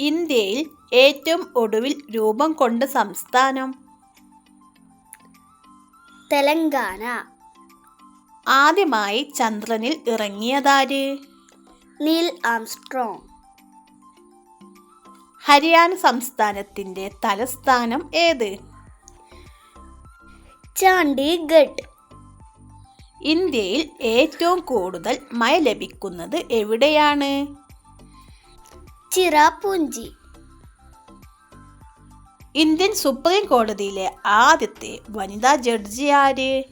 ഇന്ത്യയിൽ ഏറ്റവും ഒടുവിൽ രൂപം കൊണ്ട സംസ്ഥാനം? തെലങ്കാന. ആദ്യമായി ചന്ദ്രനിൽ ഇറങ്ങിയതാര്? Neil Armstrong. ഹരിയാന സംസ്ഥാനത്തിന്റെ തലസ്ഥാനം ഏത്? ചണ്ഡീഗഡ്. ഇന്ത്യയിൽ ഏറ്റവും കൂടുതൽ മഴ ലഭിക്കുന്നത് എവിടെയാണ്? ചിറാപൂഞ്ചി. ഇന്ത്യൻ സുപ്രീം കോടതിയിലെ ആദ്യത്തെ വനിതാ ജഡ്ജി ആര്?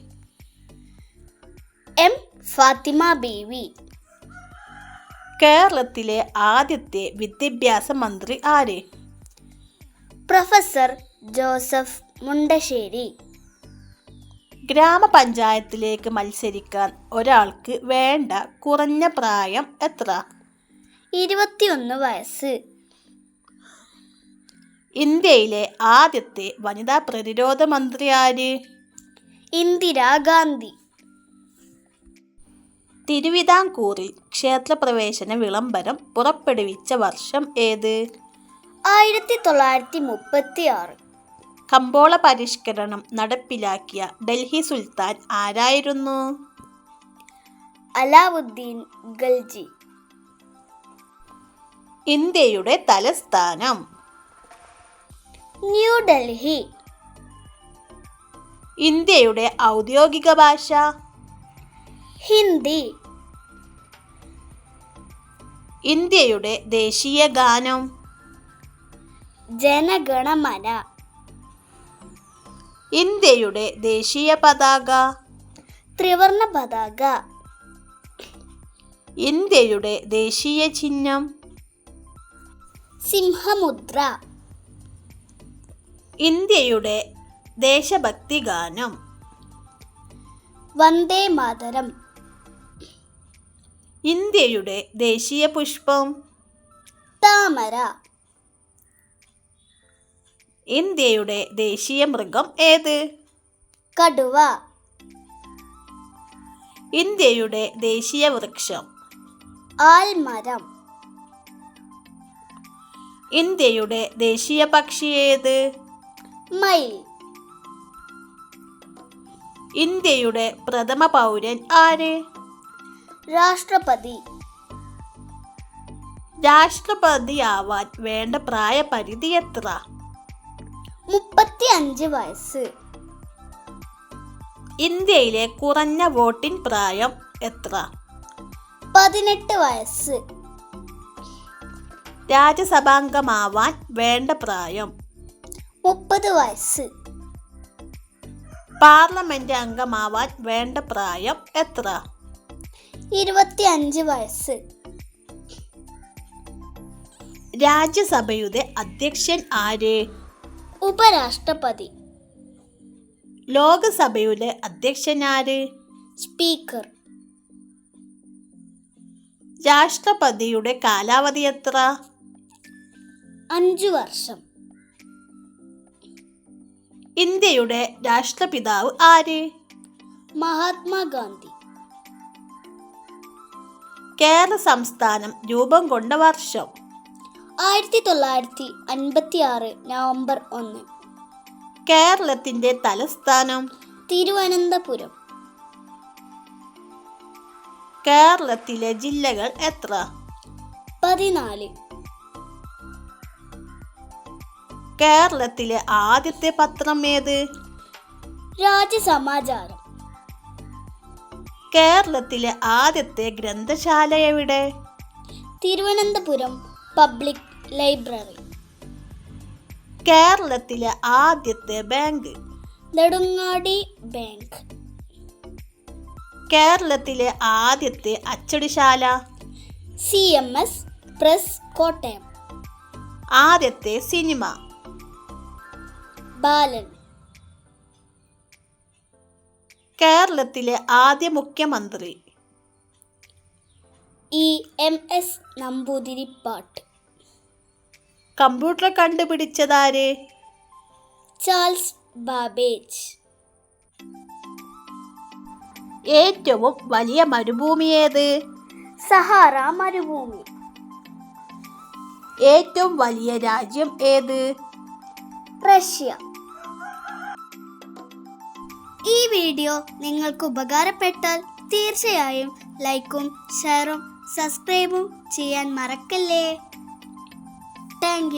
എം. ഫാത്തിമ ബീവി. കേരളത്തിലെ ആദ്യത്തെ വിദ്യാഭ്യാസ മന്ത്രി ആര്? പ്രൊഫസർ ജോസഫ് മുണ്ടശ്ശേരി. ഗ്രാമപഞ്ചായത്തിലേക്ക് മത്സരിക്കാൻ ഒരാൾക്ക് വേണ്ട കുറഞ്ഞ പ്രായം എത്ര? ഇരുപത്തിയൊന്ന് വയസ്സ്. ഇന്ത്യയിലെ ആദ്യത്തെ വനിതാ പ്രതിരോധ മന്ത്രി ആര്? ഇന്ദിരാഗാന്ധി തിരുവിതാംകൂറിൽ ക്ഷേത്രപ്രവേശന വിളംബരം പുറപ്പെടുവിച്ച വർഷം ഏത്? ആയിരത്തി തൊള്ളായിരത്തി മുപ്പത്തി ആറ് കമ്പോള പരിഷ്കരണം നടപ്പിലാക്കിയ ഡൽഹി സുൽത്താൻ ആരായിരുന്നു? അലാവുദ്ദീൻ ഗൽജി ഇന്ത്യയുടെ തലസ്ഥാനം. ന്യൂഡൽഹി ഇന്ത്യയുടെ ഔദ്യോഗിക ഭാഷ. ഹിന്ദി. ഇന്ത്യയുടെ ദേശീയ ഗാനം. ജനഗണമന. ഇന്ത്യയുടെ ദേശീയ പതാക. ത്രിവർണ പതാക. ഇന്ത്യയുടെ ദേശീയ ചിഹ്നം. സിംഹമുദ്ര. ഇന്ത്യയുടെ ദേശഭക്തി ഗാനം. വന്ദേ മാതരം. ഇന്ത്യയുടെ ദേശീയ പുഷ്പം. താമര. ഇന്ത്യയുടെ ദേശീയ മൃഗം ഏത്? കടുവ. ഇന്ത്യയുടെ ദേശീയ വൃക്ഷം. ആൽമരം. ഇന്ത്യയുടെ ദേശീയ പക്ഷി ഏത്? മയിൽ. ഇന്ത്യയുടെ പ്രഥമ പൗരൻ ആര്? രാഷ്ട്രപതി. രാഷ്ട്രപതി ആവാൻ വേണ്ട പ്രായപരിധി എത്ര? മുപ്പത്തി അഞ്ച് വയസ്സ്. ഇന്ത്യയിലെ കുറഞ്ഞ വോട്ടിംഗ് പ്രായം എത്ര? പതിനെട്ട് വയസ്സ്. രാജ്യസഭാംഗമാവാൻ വേണ്ട പ്രായം. മുപ്പത് വയസ്സ്. പാർലമെന്റ് അംഗമാവാൻ വേണ്ട പ്രായം എത്ര? ഇരുപത്തി അഞ്ച് വയസ്സ്. രാജ്യസഭയുടെ അധ്യക്ഷൻ ആര്? ഉപരാഷ്ട്രപതി. ലോകസഭയുടെ അധ്യക്ഷൻ ആര്? സ്പീക്കർ. രാഷ്ട്രപതിയുടെ കാലാവധി എത്ര? അഞ്ചു വർഷം. ഇന്ത്യയുടെ രാഷ്ട്രപിതാവ് ആര്? മഹാത്മാഗാന്ധി. കേരള സംസ്ഥാനം രൂപം കൊണ്ട വർഷം. ആയിരത്തി തൊള്ളായിരത്തി അൻപത്തി ആറ് നവംബർ ഒന്ന്. കേരളത്തിന്റെ തലസ്ഥാനം? തിരുവനന്തപുരം. കേരളത്തിലെ ജില്ലകൾ എത്ര? പതിനാല്. കേരളത്തിലെ ആദ്യത്തെ പത്രം ഏത്? രാജ്യസമാചാരം. കേരളത്തിലെ ആദ്യത്തെ ഗ്രന്ഥശാല എവിടെ? Thiruvananthapuram public library. കേരളത്തിലെ ആദ്യത്തെ ബാങ്ക്? നെടുങ്ങാടി ബാങ്ക്. കേരളത്തിലെ ആദ്യത്തെ അച്ചടിശാല? C M S press Kottayam. ആദ്യത്തെ സിനിമ. ബാലൻ. കേരളത്തിലെ ആദ്യ മുഖ്യമന്ത്രി. E M S Namboodiripad. Computer കണ്ടുപിടിച്ചതാര്? Charles Babbage. ഏറ്റവും വലിയ മരുഭൂമി ഏത്? സഹാറ മരുഭൂമി. ഏറ്റവും വലിയ രാജ്യം ഏത്? റഷ്യ. ഈ വീഡിയോ നിങ്ങൾക്ക് ഉപകാരപ്പെട്ടാൽ തീർച്ചയായും ലൈക്കും ഷെയറും സബ്സ്ക്രൈബും ചെയ്യാൻ മറക്കല്ലേ. താങ്ക്